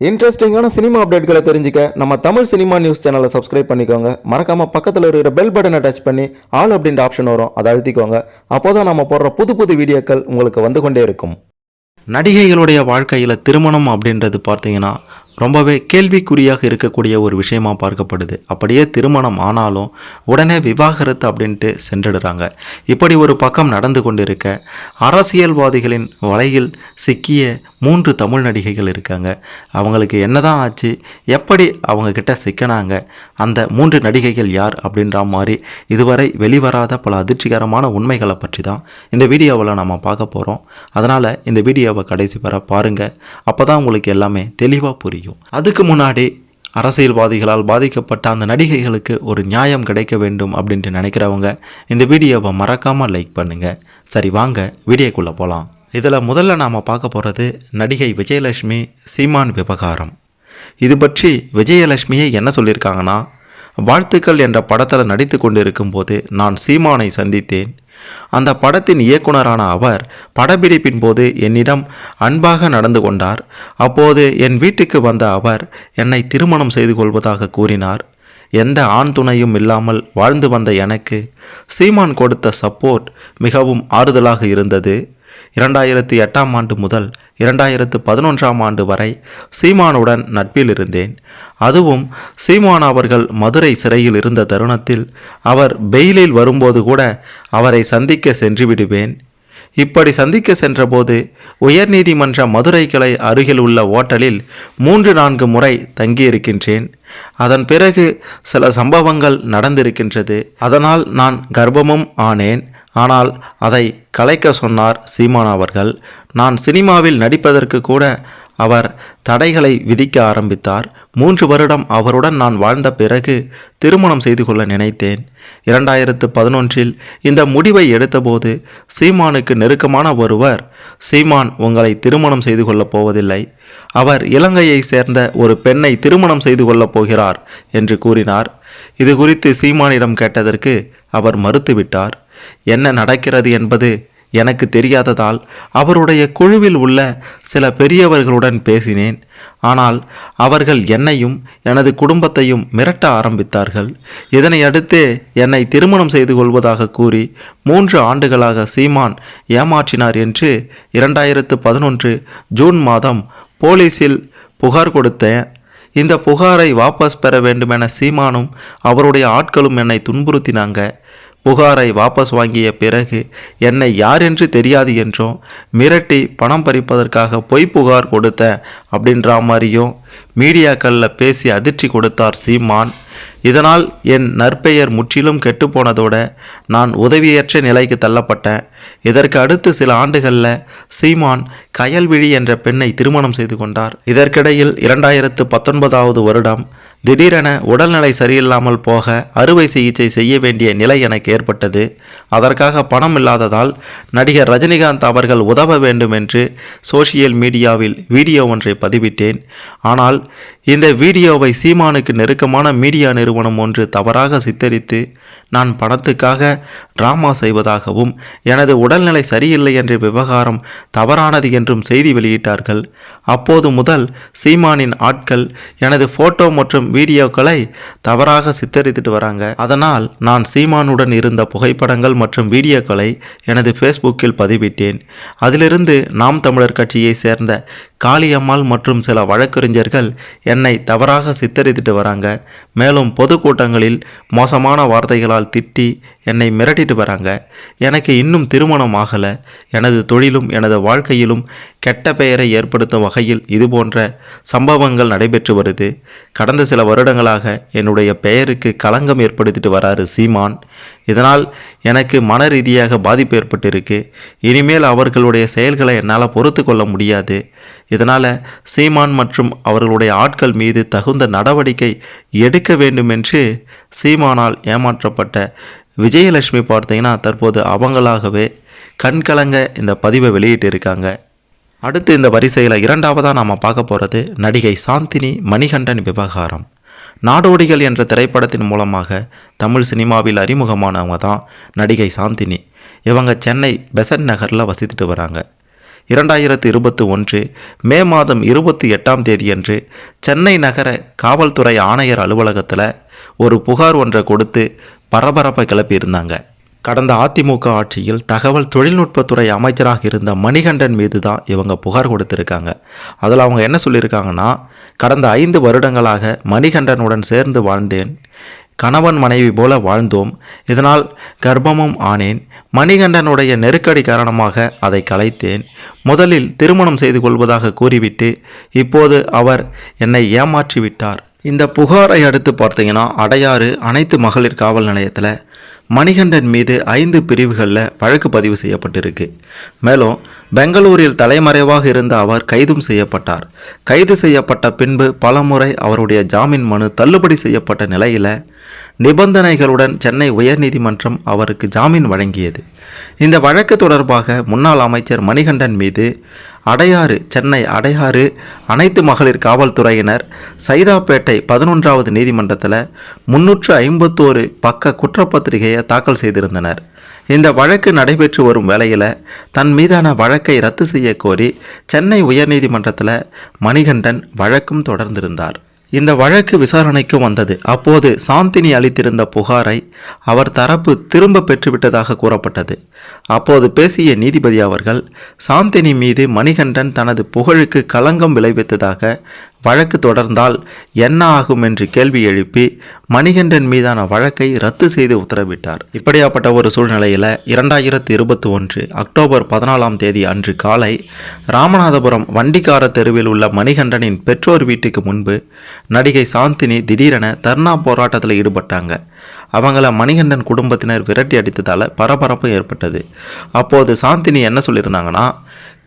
இன்ட்ரெஸ்டிங்கான சினிமா அப்டேட்களை தெரிஞ்சுக்க நம்ம தமிழ் சினிமா நியூஸ் சேனலை சப்ஸ்கிரைப் பண்ணிக்கோங்க. மறக்காம பக்கத்தில் இருக்கிற பெல் பட்டனை டச் பண்ணி ஆல் அப்படின்ற ஆப்ஷன் வரும். அதை அழுத்திக்கோங்க. அப்போதான் நம்ம போடுற புது புது வீடியோக்கள் உங்களுக்கு வந்து கொண்டே இருக்கும். நடிகைகளுடைய வாழ்க்கையில் திருமணம் அப்படின்றது பார்த்தீங்கன்னா ரொம்பவே கேள்விக்குறியாக இருக்கக்கூடிய ஒரு விஷயமாக பார்க்கப்படுது. அப்படியே திருமணம் ஆனாலும் உடனே விவாகரத்து அப்படின்ட்டு சென்றுடுறாங்க. இப்படி ஒரு பக்கம் நடந்து கொண்டிருக்க அரசியல்வாதிகளின் வலையில் சிக்கிய மூன்று தமிழ் நடிகைகள் இருக்காங்க. அவங்களுக்கு என்னதான் ஆச்சு? எப்படி அவங்கக்கிட்ட சிக்கினாங்க? அந்த மூன்று நடிகைகள் யார் அப்படின்ற மாதிரி இதுவரை வெளிவராத பல அதிர்ச்சிகரமான உண்மைகளை பற்றி தான் இந்த வீடியோவில் நம்ம பார்க்க போகிறோம் அதனால் இந்த வீடியோவை கடைசி வர பாருங்கள் அப்போ தான் உங்களுக்கு எல்லாமே தெளிவாக புரியும். அதுக்கு முன்னாடி அரசியல்வாதிகளால் பாதிக்கப்பட்ட அந்த நடிகைகளுக்கு ஒரு நியாயம் கிடைக்க வேண்டும் அப்படின்ட்டு நினைக்கிறவங்க இந்த வீடியோவை மறக்காமல் லைக் பண்ணுங்கள் சரி வாங்க வீடியோக்குள்ளே போகலாம் இதில் முதல்ல நாம் பார்க்க போகிறது நடிகை விஜயலட்சுமி சீமான் விவகாரம். இது பற்றி விஜயலட்சுமியை என்ன சொல்லியிருக்காங்கன்னா வாழ்த்துக்கள் என்ற படத்தில் நடித்து கொண்டிருக்கும் போது நான் சீமானை சந்தித்தேன். அந்த படத்தின் இயக்குனரான அவர் படப்பிடிப்பின் போது என்னிடம் அன்பாக நடந்து கொண்டார். அப்போது என் வீட்டுக்கு வந்த அவர் என்னை திருமணம் செய்து கொள்வதாக கூறினார். எந்த ஆண் துணையும் இல்லாமல் வாழ்ந்து வந்த எனக்கு சீமான் கொடுத்த சப்போர்ட் மிகவும் ஆறுதலாக இருந்தது. இரண்டாயிரத்தி எட்டாம் ஆண்டு முதல் இரண்டாயிரத்து பதினொன்றாம் ஆண்டு வரை சீமானுடன் நட்பில் இருந்தேன் அதுவும் சீமான் அவர்கள் மதுரை சிறையில் இருந்த தருணத்தில் அவர் பெயிலில் வரும்போது கூட அவரை சந்திக்க சென்று விடுவேன் இப்படி சந்திக்க சென்றபோது உயர்நீதிமன்ற மதுரை கிளை அருகில் உள்ள ஓட்டலில் மூன்று நான்கு முறை தங்கியிருக்கின்றேன். அதன் பிறகு சில சம்பவங்கள் நடந்திருக்கின்றது. அதனால் நான் கர்ப்பமும் ஆனேன். ஆனால் அதை கலைக்க சொன்னார் சீமான் அவர்கள். நான் சினிமாவில் நடிப்பதற்கு கூட அவர் தடைகளை விதிக்க ஆரம்பித்தார். மூன்று வருடம் அவருடன் நான் வாழ்ந்த பிறகு திருமணம் செய்து கொள்ள நினைத்தேன். இரண்டாயிரத்து பதினொன்றில் இந்த முடிவை எடுத்தபோது சீமானுக்கு நெருக்கமான ஒருவர் சீமான் உங்களை திருமணம் செய்து கொள்ளப் போவதில்லை. அவர் இலங்கையை சேர்ந்த ஒரு பெண்ணை திருமணம் செய்து கொள்ளப் போகிறார் என்று கூறினார். இது குறித்து சீமானிடம் கேட்டதற்கு அவர் மறுத்துவிட்டார். என்ன நடக்கிறது என்பது எனக்கு தெரியாததால் அவருடைய குழுவில் உள்ள சில பெரியவர்களுடன் பேசினேன். ஆனால் அவர்கள் என்னையும் எனது குடும்பத்தையும் மிரட்ட ஆரம்பித்தார்கள். இதனை அடுத்து என்னை திருமணம் செய்து கொள்வதாக கூறி மூன்று ஆண்டுகளாக சீமான் ஏமாற்றினார் என்று இரண்டாயிரத்து பதினொன்று ஜூன் மாதம் போலீஸில் புகார் கொடுத்தேன் இந்த புகாரை வாபஸ் பெற வேண்டுமென சீமானும் அவருடைய ஆட்களும் என்னை துன்புறுத்தினாங்க. புகாரை வாபஸ் வாங்கிய பிறகு என்னை யார் என்று தெரியாது என்றும் மிரட்டி பணம் பறிப்பதற்காக பொய் புகார் கொடுத்த அப்படின்ற மாதிரியும் மீடியாக்களில் பேசி அதிர்ச்சி கொடுத்தார் சீமான். இதனால் என் நற்பெயர் முற்றிலும் கெட்டுப்போனதோட நான் உதவியற்ற நிலைக்கு தள்ளப்பட்டேன். இதற்கு அடுத்து சில ஆண்டுகளில் சீமான் கயல்விழி என்ற பெண்ணை திருமணம் செய்து கொண்டார். இதற்கிடையில் இரண்டாயிரத்து பத்தொன்பதாவது வருடம் திடீரென உடல்நிலை சரியில்லாமல் போக அறுவை சிகிச்சை செய்ய வேண்டிய நிலை எனக்கு ஏற்பட்டது. அதற்காக பணம் இல்லாததால் நடிகர் ரஜினிகாந்த் அவர்கள் உதவ வேண்டும் என்று சோஷியல் மீடியாவில் வீடியோ ஒன்றை பதிவிட்டேன். ஆனால் இந்த வீடியோவை சீமானுக்கு நெருக்கமான மீடியா நிறுவனம் ஒன்று தவறாக சித்தரித்து நான் பணத்துக்காக டிராமா செய்வதாகவும் எனது உடல்நிலை சரியில்லை என்ற விவகாரம் தவறானது என்றும் செய்தி வெளியிட்டார்கள். அப்போது முதல் சீமானின் ஆட்கள் எனது ஃபோட்டோ மற்றும் வீடியோக்களை தவறாக சித்தரித்துட்டு வராங்க. அதனால் நான் சீமானுடன் இருந்த புகைப்படங்கள் மற்றும் வீடியோக்களை எனது ஃபேஸ்புக்கில் பதிவிட்டேன். அதிலிருந்து நாம் தமிழர் கட்சியை சேர்ந்த காளியம்மாள் மற்றும் சில வழக்கறிஞர்கள் என்னை தவறாக சித்தரித்துட்டு வராங்க. மேலும் பொதுக்கூட்டங்களில் மோசமான வார்த்தைகளால் திட்டி என்னை மிரட்டிட்டு வராங்க. எனக்கு இன்னும் திருமணம் ஆகலை. எனது தொழிலும் எனது வாழ்க்கையிலும் கெட்ட பெயரை ஏற்படுத்தும் வகையில் இதுபோன்ற சம்பவங்கள் நடைபெற்று வருது. கடந்த சில வருடங்களாக என்னுடைய பெயருக்கு களங்கம் ஏற்படுத்திட்டு வராரு சீமான். இதனால் எனக்கு மன ரீதியாக பாதிப்பு ஏற்பட்டிருக்கு. இனிமேல் அவர்களுடைய செயல்களை என்னால் பொறுத்து கொள்ள முடியாது. இதனால் சீமான் மற்றும் அவர்களுடைய ஆட்கள் மீது தகுந்த நடவடிக்கை எடுக்க வேண்டும் என்று சீமானால் ஏமாற்றப்பட்ட விஜயலட்சுமி பார்த்தீங்கன்னா தற்போது அவங்களாகவே கண்கலங்க இந்த பதிவை வெளியிட்டு இருக்காங்க அடுத்து இந்த வரிசையில் இரண்டாவதாக நாம் பார்க்க போகிறது நடிகை சாந்தினி மணிகண்டன் விவகாரம். நாடோடிகள் என்ற திரைப்படத்தின் மூலமாக தமிழ் சினிமாவில் அறிமுகமானவங்க தான் நடிகை சாந்தினி. இவங்க சென்னை பெசன்ட் நகரில் வசித்துட்டு வராங்க. இரண்டாயிரத்து இருபத்தி ஒன்று மே மாதம் இருபத்தி எட்டாம் தேதியன்று சென்னை நகர காவல்துறை ஆணையர் அலுவலகத்தில் ஒரு புகார் ஒன்றை கொடுத்து பரபரப்பை கிளப்பியிருந்தாங்க. கடந்த அதிமுக ஆட்சியில் தகவல் தொழில்நுட்பத்துறை அமைச்சராக இருந்த மணிகண்டன் மீது தான் இவங்க புகார் கொடுத்துருக்காங்க. அதில் அவங்க என்ன சொல்லியிருக்காங்கன்னா கடந்த ஐந்து வருடங்களாக மணிகண்டனுடன் சேர்ந்து வாழ்ந்தேன். கணவன் மனைவி போல வாழ்ந்தோம். இதனால் கர்ப்பமும் ஆனேன். மணிகண்டனுடைய நெருக்கடி காரணமாக அதை கலைத்தேன். முதலில் திருமணம் செய்து கொள்வதாக கூறிவிட்டு இப்போது அவர் என்னை ஏமாற்றி விட்டார் இந்த புகாரை அடுத்து பார்த்தீங்கன்னா அடையாறு அனைத்து மகளிர் காவல் நிலையத்தில் மணிகண்டன் மீது ஐந்து பிரிவுகளில் வழக்கு பதிவு செய்யப்பட்டிருக்கு. மேலும் பெங்களூரில் தலைமறைவாக இருந்த அவர் கைதும் செய்யப்பட்டார். கைது செய்யப்பட்ட பின்பு பலமுறை அவருடைய ஜாமீன் மனு தள்ளுபடி செய்யப்பட்ட நிலையில் நிபந்தனைகளுடன் சென்னை உயர்நீதிமன்றம் அவருக்கு ஜாமீன் வழங்கியது. இந்த வழக்கு தொடர்பாக முன்னாள் அமைச்சர் மணிகண்டன் மீது அடையாறு சென்னை அடையாறு அனைத்து மகளிர் காவல்துறையினர் சைதாப்பேட்டை பதினொன்றாவது நீதிமன்றத்தில் முன்னூற்று ஐம்பத்தோரு பக்க குற்றப்பத்திரிகையை தாக்கல் செய்திருந்தனர். இந்த வழக்கு நடைபெற்று வரும் வேளையில் தன் மீதான வழக்கை ரத்து செய்ய கோரி சென்னை உயர்நீதிமன்றத்தில் மணிகண்டன் வழக்கும் தொடர்ந்திருந்தார். இந்த வழக்கு விசாரணைக்கு வந்தது. அப்போது சாந்தினி அளித்திருந்த புகாரை அவர் தரப்பு திரும்ப பெற்றுவிட்டதாக கூறப்பட்டது. அப்போது பேசிய நீதிபதி அவர்கள் சாந்தினி மீது மணிகண்டன் தனது புகழுக்கு களங்கம் விளைவித்ததாக வழக்கு தொடர்ந்தால் என்ன ஆகும் என்று கேள்வி எழுப்பி மணிகண்டன் மீதான வழக்கை ரத்து செய்து உத்தரவிட்டார். இப்படியாப்பட்ட ஒரு சூழ்நிலையில் இரண்டாயிரத்தி இருபத்தி ஒன்று அக்டோபர் பதினாலாம் தேதி அன்று காலை ராமநாதபுரம் வண்டிக்கார தெருவில் உள்ள மணிகண்டனின் பெற்றோர் வீட்டுக்கு முன்பு நடிகை சாந்தினி திடீரென தர்ணா போராட்டத்தில் ஈடுபட்டாங்க. அவங்கள மணிகண்டன் குடும்பத்தினர் விரட்டி அடித்ததால் பரபரப்பு ஏற்பட்டது. அப்போது சாந்தினி என்ன சொல்லியிருந்தாங்கன்னா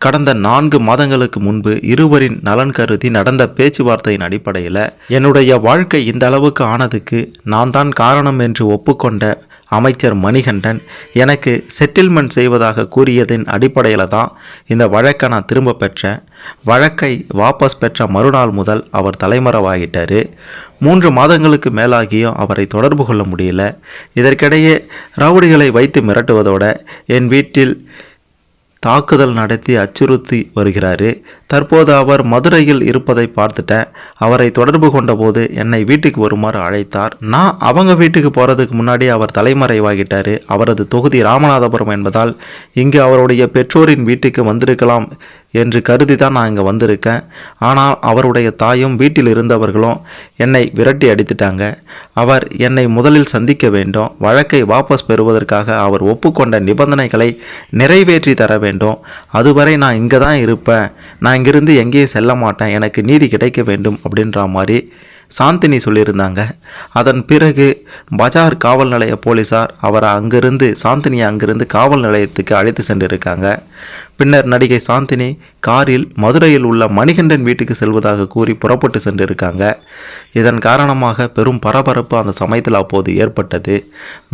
கடந்த நான்கு மாதங்களுக்கு முன்பு இருவரின் நலன் கருதி நடந்த பேச்சுவார்த்தையின் அடிப்படையில் என்னுடைய வாழ்க்கை இந்த அளவுக்கு ஆனதுக்கு நான் தான் காரணம் என்று ஒப்புக்கொண்ட அமைச்சர் மணிகண்டன் எனக்கு செட்டில்மெண்ட் செய்வதாக கூறியதின் அடிப்படையில் தான் இந்த வழக்கை நான் திரும்ப பெற்றேன். வழக்கை வாபஸ் பெற்ற மறுநாள் முதல் அவர் தலைமறைவாகிட்டார் மூன்று மாதங்களுக்கு மேலாகியும் அவரை தொடர்பு கொள்ள முடியல. இதற்கிடையே ரவுடிகளை வைத்து மிரட்டுவதோட என் வீட்டில் தாக்குதல் நடத்தி அச்சுறுத்தி வருகிறாரு. தற்போது அவர் மதுரையில் இருப்பதை பார்த்துட்டேன் அவரை தொடர்பு கொண்டபோது என்னை வீட்டுக்கு வருமாறு அழைத்தார். நான் அவங்க வீட்டுக்கு போகிறதுக்கு முன்னாடி அவர் தலைமறைவாகிட்டார். அவரது தொகுதி ராமநாதபுரம் என்பதால் இங்கு அவருடைய பெற்றோரின் வீட்டுக்கு வந்திருக்கலாம் என்று கருதி தான் நான் இங்கே வந்திருக்கேன். ஆனால் அவருடைய தாயும் வீட்டில் இருந்தவர்களும் என்னை விரட்டி அடித்துட்டாங்க. அவர் என்னை முதலில் சந்திக்க வேண்டும் வழக்கை வாபஸ் பெறுவதற்காக அவர் ஒப்புக்கொண்ட நிபந்தனைகளை நிறைவேற்றி தர வேண்டும். அதுவரை நான் இங்கே தான் இருப்பேன். நான் இங்கிருந்து எங்கேயும் செல்ல மாட்டேன். எனக்கு நீதி கிடைக்க வேண்டும் அப்படின்ற மாதிரி சாந்தினி சொல்லியிருந்தாங்க. அதன் பிறகு பஜார் காவல் நிலைய போலீசார் அவரை அங்கிருந்து சாந்தினியை அங்கிருந்து காவல் நிலையத்துக்கு அழைத்து சென்றிருக்காங்க. பின்னர் நடிகை சாந்தினி காரில் மதுரையில் உள்ள மணிகண்டன் வீட்டுக்கு செல்வதாக கூறி புறப்பட்டு சென்றிருக்காங்க. இதன் காரணமாக பெரும் பரபரப்பு அந்த சமயத்தில் அப்போது ஏற்பட்டது.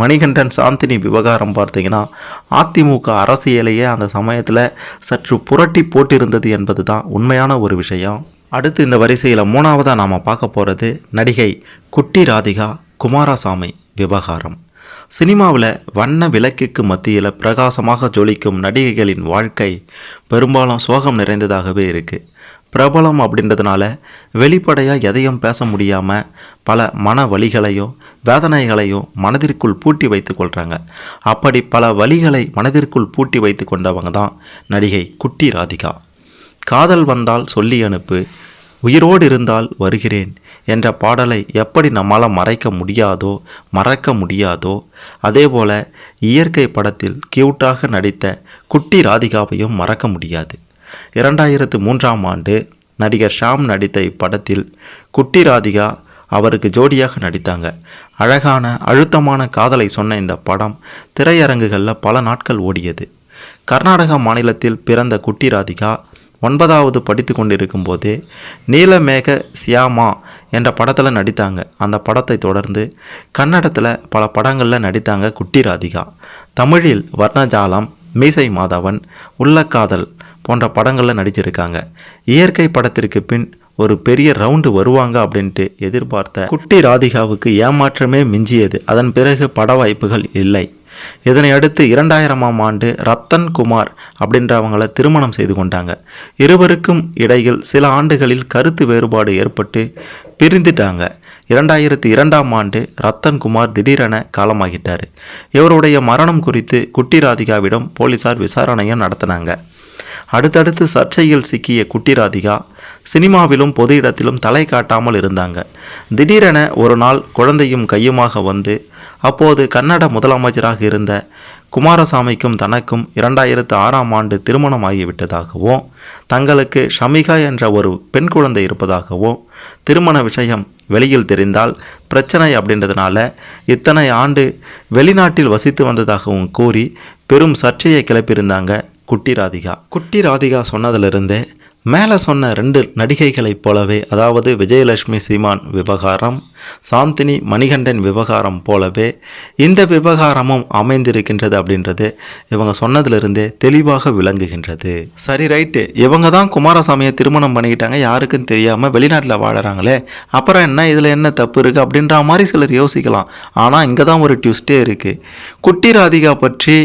மணிகண்டன் சாந்தினி விவகாரம் பார்த்தீங்கன்னா அதிமுக அரசியலையே அந்த சமயத்தில் சற்று புரட்டி போட்டிருந்தது என்பது தான் உண்மையான ஒரு விஷயம். அடுத்து இந்த வரிசையில் மூணாவதாக நாம் பார்க்க போகிறது நடிகை குட்டி ராதிகா குமாரசாமி விவகாரம். சினிமாவில் வண்ண விளக்குக்கு மத்தியில் பிரகாசமாக ஜொலிக்கும் நடிகைகளின் வாழ்க்கை பெரும்பாலும் சோகம் நிறைந்ததாகவே இருக்குது பிரபலம் அப்படின்றதுனால வெளிப்படையாக எதையும் பேச முடியாமல் பல மன வழிகளையும் வேதனைகளையும் மனதிற்குள் பூட்டி வைத்து கொள்கிறாங்க அப்படி பல வழிகளை மனதிற்குள் பூட்டி வைத்து கொண்டவங்க தான் நடிகை குட்டி ராதிகா. காதல் வந்தால் சொல்லி அனுப்பு உயிரோடு இருந்தால் வருகிறேன் என்ற பாடலை எப்படி நம்மால் மறைக்க முடியாதோ மறக்க முடியாதோ அதேபோல இயற்கை படத்தில் கியூட்டாக நடித்த குட்டி ராதிகாவையும் மறக்க முடியாது. இரண்டாயிரத்து மூன்றாம் ஆண்டு நடிகர் ஷாம் நடித்த இப்படத்தில் குட்டி ராதிகா அவருக்கு ஜோடியாக நடித்தாங்க. அழகான அழுத்தமான காதலை சொன்ன இந்த படம் திரையரங்குகளில் பல நாட்கள் ஓடியது. கர்நாடகா மாநிலத்தில் பிறந்த குட்டி ராதிகா ஒன்பதாவது படித்து கொண்டிருக்கும் போதே நீலமேக சியாமா என்ற படத்தில் நடித்தாங்க. அந்த படத்தை தொடர்ந்து கன்னடத்தில் பல படங்களில் நடித்தாங்க குட்டி ராதிகா. தமிழில் வர்ணஜாலம் மீசை மாதவன் உள்ளக்காதல் போன்ற படங்களில் நடிச்சிருக்காங்க. இயற்கை படத்திற்கு பின் ஒரு பெரிய ரவுண்டு வருவாங்க அப்படின்ட்டு எதிர்பார்த்த குட்டி ராதிகாவுக்கு ஏமாற்றமே மிஞ்சியது. அதன் பிறகு பட வாய்ப்புகள் இல்லை. இதனை அடுத்து இரண்டாயிரமாம் ஆண்டு ரத்தன் குமார் அப்படின்றவங்களை திருமணம் செய்து கொண்டாங்க. இருவருக்கும் இடையில் சில ஆண்டுகளில் கருத்து வேறுபாடு ஏற்பட்டு பிரிந்துட்டாங்க. இரண்டாயிரத்தி இரண்டாம் ஆண்டு ரத்தன் குமார் திடீரென காலமாகிட்டார். இவருடைய மரணம் குறித்து குட்டி ராதிகாவிடம் போலீசார் விசாரணையை நடத்தினாங்க. அடுத்தடுத்து சர்ச்சையில் சிக்கிய குட்டி ராதிகா சினிமாவிலும் பொது இடத்திலும் தலை காட்டாமல் இருந்தாங்க. திடீரென ஒரு நாள் குழந்தையும் கையுமாக வந்து அப்போது கன்னட முதலமைச்சராக இருந்த குமாரசாமிக்கும் தனக்கும் இரண்டாயிரத்து ஆறாம் ஆண்டு திருமணம் ஆகிவிட்டதாகவும் தங்களுக்கு ஷமிகா என்ற ஒரு பெண் குழந்தை இருப்பதாகவும் திருமண விஷயம் வெளியில் தெரிந்தால் பிரச்சனை அப்படின்றதுனால இத்தனை ஆண்டு வெளிநாட்டில் வசித்து வந்ததாகவும் கூறி பெரும் சர்ச்சையை கிளப்பியிருந்தாங்க குட்டி ராதிகா. குட்டி ராதிகா சொன்னதிலிருந்தே மேலே சொன்ன ரெண்டு நடிகைகளைப் போலவே அதாவது விஜயலட்சுமி சீமான் விவகாரம் சாந்தினி மணிகண்டன் விவகாரம் போலவே இந்த விவகாரமும் அமைந்திருக்கின்றது அப்படின்றது இவங்க சொன்னதிலிருந்தே தெளிவாக விளங்குகின்றது. சரி ரைட்டு. இவங்க தான் குமாரசாமியை திருமணம் பண்ணிக்கிட்டாங்க யாருக்கும் தெரியாமல் வெளிநாட்டில் வாழறாங்களே அப்புறம் என்ன இதில் என்ன தப்பு இருக்குது அப்படின்ற மாதிரி சிலர் யோசிக்கலாம். ஆனால் இங்கே தான் ஒரு ட்விஸ்டே இருக்குது குட்டி ராதிகா பற்றி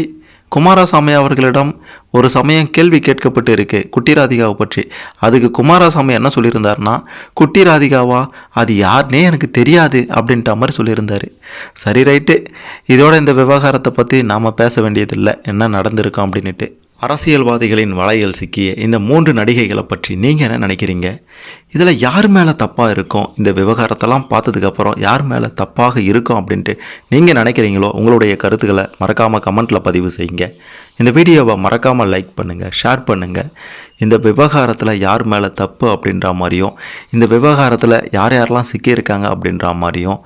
குமாரசாமி அவர்களிடம் ஒரு சமயம் கேள்வி கேட்கப்பட்டு இருக்கு குட்டி ராதிகாவை பற்றி. அதுக்கு குமாரசாமி என்ன சொல்லியிருந்தாருன்னா குட்டிராதிகாவா? அது யாருனே எனக்கு தெரியாது அப்படின்ற மாதிரி சொல்லியிருந்தார். சரி ரைட்டு. இதோட இந்த விவகாரத்தை பற்றி நாம் பேச வேண்டியதில்லை. என்ன நடந்திருக்கோம் அப்படின்ட்டு அரசியல்வாதிகளின் வலையில் சிக்கிய இந்த மூன்று நடிகைகளை பற்றி நீங்கள் என்ன நினைக்கிறீங்க? இதில் யார் மேலே தப்பாக இருக்கும்? இந்த விவகாரத்தெல்லாம் பார்த்ததுக்கப்புறம் யார் மேலே தப்பாக இருக்கும் அப்படின்ட்டு நீங்கள் நினைக்கிறீங்களோ? உங்களுடைய கருத்துக்களை மறக்காமல் கமெண்ட்டில் பதிவு செய்யுங்க. இந்த வீடியோவை மறக்காமல் லைக் பண்ணுங்கள் ஷேர் பண்ணுங்கள் இந்த விவகாரத்தில் யார் மேலே தப்பு அப்படின்ற மாதிரியும் இந்த விவகாரத்தில் யார் யாரெல்லாம் சிக்கியிருக்காங்க அப்படின்ற மாதிரியும்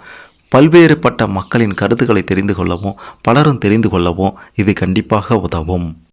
பல்வேறுபட்ட மக்களின் கருத்துக்களை தெரிந்து கொள்ளவும் பலரும் தெரிந்து கொள்ளவும் இது கண்டிப்பாக உதவும்.